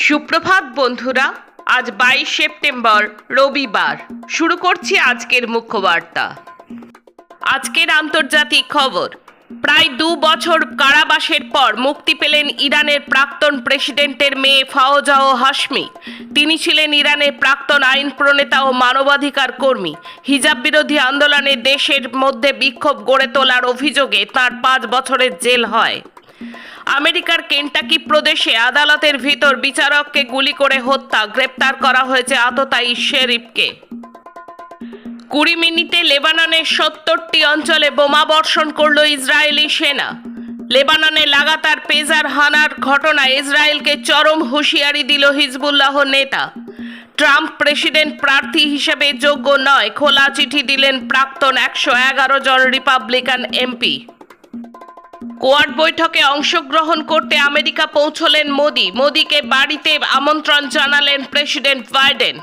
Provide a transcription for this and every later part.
সুপ্রভাত বন্ধুরা, আজ বাইশ সেপ্টেম্বর, রবিবার। শুরু করছি আজকের মুখ্য বার্তা আজকের আন্তর্জাতিক খবর, প্রায় দু বছর কারাবাসের পর মুক্তি পেলেন ইরানের প্রাক্তন প্রেসিডেন্টের মেয়ে ফাওজাও হাসমি তিনি ছিলেন ইরানের প্রাক্তন আইন প্রণেতা ও মানবাধিকার কর্মী। হিজাব বিরোধী আন্দোলনে দেশের মধ্যে বিক্ষোভ গড়ে তোলার অভিযোগে তার পাঁচ বছরের জেল হয়। আমেরিকার কেন্টাকি প্রদেশে আদালতের ভিতর বিচারককে গুলি করে হত্যা, গ্রেপ্তার করা হয়েছে আততায়ী শেরিফকে। কুড়ি মিনিটে লেবাননের সত্তরটি অঞ্চলে বোমা বর্ষণ করল ইসরায়েলি সেনা। লেবাননে লাগাতার পেজার হানার ঘটনায় ইসরায়েলকে চরম হুঁশিয়ারি দিল হিজবুল্লাহ নেতা। ট্রাম্প প্রেসিডেন্ট প্রার্থী হিসেবে যোগ্য নয়, খোলা চিঠি দিলেন প্রাক্তন একশো এগারো জন রিপাবলিকান এমপি। কোয়াড বৈঠকে অংশগ্রহণ করতে আমেরিকা পৌঁছলেন মোদি। মোদিকে বাড়িতে আমন্ত্রণ জানালেন প্রেসিডেন্ট বাইডেন।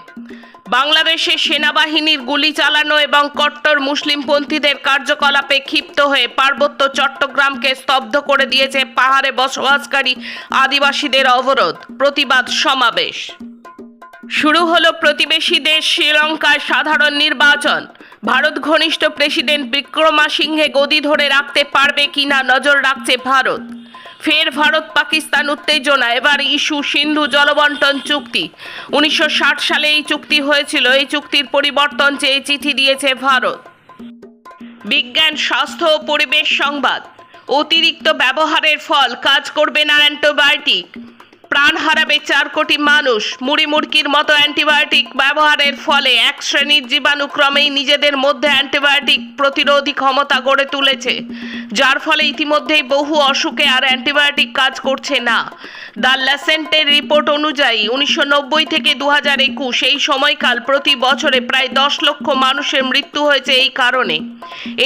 বাংলাদেশে সেনাবাহিনীর গুলি চালানো এবং কট্টর মুসলিমপন্থীদের কার্যকলাপে ক্ষিপ্ত হয়ে পার্বত্য চট্টগ্রামকে স্তব্ধ করে দিয়েছে পাহাড়ে বসবাসকারী আদিবাসীদের অবরোধ। প্রতিবাদ সমাবেশ। শুরু হলো প্রতিবেশী দেশ শ্রীলঙ্কায় সাধারণ নির্বাচন। ভারত ঘনিষ্ঠ প্রেসিডেন্ট বিক্রমা সিংহে গদি ধরে রাখতে পারবে কিনা নজর রাখছে ভারত। ফের ভারত পাকিস্তান উত্তেজনা, এবার ইস্যু সিন্ধু জলবন্টন চুক্তি। উনিশশো ষাট সালে এই চুক্তি হয়েছিল, এই চুক্তির পরিবর্তন চেয়ে চিঠি দিয়েছে ভারত। বিজ্ঞান, স্বাস্থ্য ও পরিবেশ সংবাদ। অতিরিক্ত ব্যবহারের ফল, কাজ করবে না অ্যান্টিবায়োটিক প্রাণ হারাবে চার কোটি মানুষ মুড়ি মুড়কির মতো অ্যান্টিবায়োটিক ব্যবহারের ফলে এক শ্রেণির জীবাণু ক্রমেই নিজেদের মধ্যে অ্যান্টিবায়োটিক প্রতিরোধী ক্ষমতা গড়ে তুলেছে। যার ফলে ইতিমধ্যেই বহু অসুখে আর অ্যান্টিবায়োটিক কাজ করছে না। দ্য ল্যাসেন্টের রিপোর্ট অনুযায়ী, উনিশশো নব্বই থেকে দু হাজার একুশ এই সময়কাল প্রতি বছরে প্রায় দশ লক্ষ মানুষের মৃত্যু হয়েছে এই কারণে।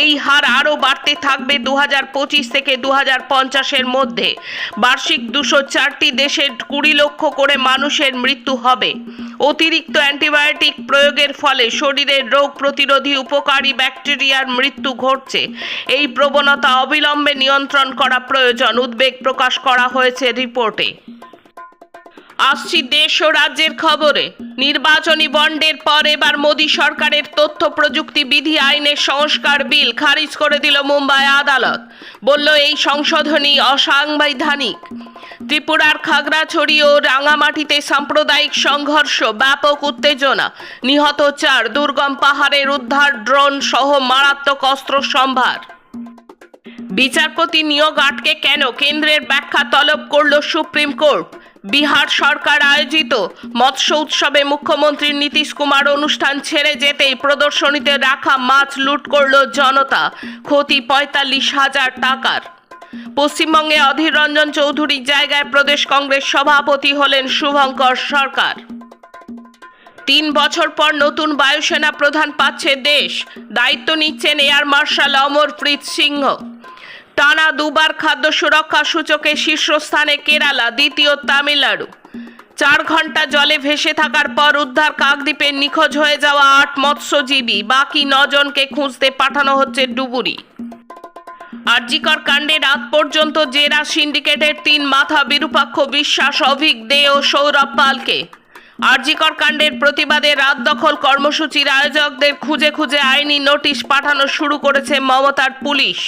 এই হার আরও বাড়তে থাকবে দু হাজার পঁচিশ থেকে দু হাজার পঞ্চাশের মধ্যে। বার্ষিক দুশো চারটি দেশের কুড়ি লক্ষ করে মানুষের মৃত্যু হবে। অতিরিক্ত অ্যান্টিবায়োটিক প্রয়োগের ফলে শরীরের রোগ প্রতিরোধী উপকারী ব্যাকটেরিয়ার মৃত্যু ঘটছে। এই প্রবণতা অবিলম্বে নিয়ন্ত্রণ করা প্রয়োজন, উদ্বেগ প্রকাশ করা হয়েছে রিপোর্টে। আসছি দেশ ও রাজ্যের খবরে। নির্বাচনী বন্ডের পর এবার মোদী সরকারের তথ্য প্রযুক্তি বিধি আইনের সংস্কার বিল খারিজ করে দিল মুম্বাই আদালত। বলল, এই সংশোধনী অসাংবিধানিক। ত্রিপুরার খাগড়াছড়ি ও রাঙামাটিতে সাম্প্রদায়িক সংঘর্ষ, ব্যাপক উত্তেজনা। নিহত চার দুর্গম পাহাড়ের উদ্ধার, ড্রোন সহ মারাত্মক অস্ত্র সম্ভার। বিচারপতি নিয়োগ আটকে কেন? কেন্দ্রের ব্যাখ্যা তলব করল সুপ্রিম কোর্ট। বিহার সরকার আয়োজিত মৎস্য উৎসবে মুখ্যমন্ত্রী নীতিশ কুমার অনুষ্ঠান ছেড়ে যেতেই প্রদর্শনীতে রাখা মাছ লুট করল জনতা। ক্ষতি পঁয়তাল্লিশ হাজার টাকার। পশ্চিমবঙ্গে অধীর রঞ্জন চৌধুরীর জায়গায় প্রদেশ কংগ্রেস সভাপতি হলেন শুভঙ্কর সরকার। তিন বছর পর নতুন বায়ুসেনা প্রধান পাচ্ছে দেশ। দায়িত্ব নিচ্ছেন এয়ার মার্শাল অমরপ্রীত সিংহ। টানা দুবার খাদ্য সুরক্ষা সূচকে শীর্ষস্থানে কেরালা, দ্বিতীয় তামিলনাড়ু। চার ঘণ্টা জলে ভেসে থাকার পর উদ্ধার কাকদ্বীপে নিখোঁজ হয়ে যাওয়া আট মৎস্যজীবী, বাকি নজনকে খুঁজতে পাঠানো হচ্ছে ডুবুরি। আরজিকর কাণ্ডে রাত পর্যন্ত জেরা সিন্ডিকেটের তিন মাথা বিরূপাক্ষ বিশ্বাস, অভিক দে ও সৌরভ পালকে। আরজিকর কাণ্ডের প্রতিবাদে রাত দখল কর্মসূচির আয়োজকদের খুঁজে খুঁজে আইনি নোটিশ পাঠানো শুরু করেছে মমতার পুলিশ।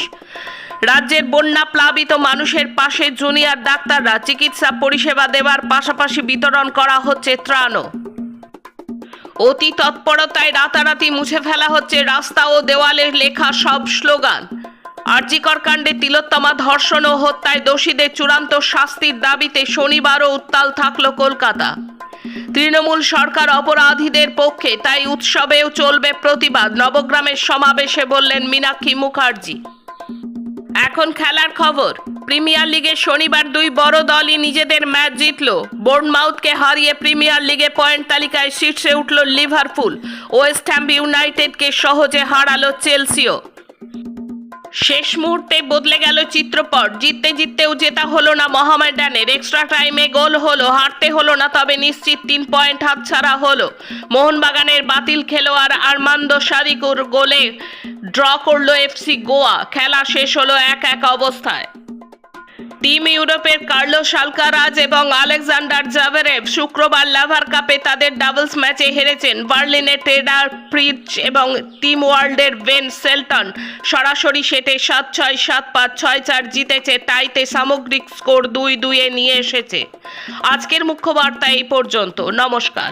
রাজ্যের বন্যা প্লাবিত মানুষের পাশে জুনিয়র ডাক্তাররা চিকিৎসা পরিষেবা দেওয়ার পাশাপাশি বিতরণ করা হচ্ছে ত্রাণও। অতি তৎপরতায় রাতারাতি মুছে ফেলা হচ্ছে রাস্তা ও দেওয়ালে লেখা সব স্লোগান। আরজিকর কাণ্ডে তিলোত্তমা ধর্ষণ ও হত্যায় দোষীদের চূড়ান্ত শাস্তির দাবিতে শনিবারও উত্তাল থাকল কলকাতা। তৃণমূল সরকার অপরাধীদের পক্ষে তাই উৎসবেও চলবে প্রতিবাদ, নবগ্রামের সমাবেশে বললেন মীনাক্ষী মুখার্জি। এখন খেলার খবর। প্রিমিয়ার লিগে শনিবার দুই বড় দলই নিজেদের ম্যাচ জিতল। বোর্ডমাউথকে হারিয়ে প্রিমিয়ার লিগে পয়েন্ট তালিকায় শীর্ষে উঠল লিভারপুল। ওয়েস্ট হ্যাম্প ইউনাইটেডকে সহজে হারালো চেলসিও। শেষ মুহূর্তে বদলে গেল চিত্রপট। জিততে জিততেও জেতা হলো না মহামেডানের এক্সট্রা টাইমে গোল হলো, হারতে হলো না, তবে নিশ্চিত তিন পয়েন্ট হাত ছাড়া হলো। মোহনবাগানের বাতিল খেলোয়াড় আরমান্দ সারিকুর গোলে ড্র করল এফসি গোয়া। খেলা শেষ হলো এক এক অবস্থায়। টিম ইউরোপের কার্লো সালকারাজ এবং আলেকজান্ডার জাভেরেভ শুক্রবার লাভার কাপে তাদের ডাবলস ম্যাচে হেরেছেন। বার্লিনের টেডার ফ্রিজ এবং টিম ওয়ার্ল্ডের বেন সেলটন সরাসরি সেটে সাত ছয় সাত পাঁচ ছয় চার জিতেছে, টাইতে সামগ্রিক স্কোর দুই দুইয়ে নিয়ে এসেছে। আজকের মুখ্য বার্তা এই পর্যন্ত। নমস্কার।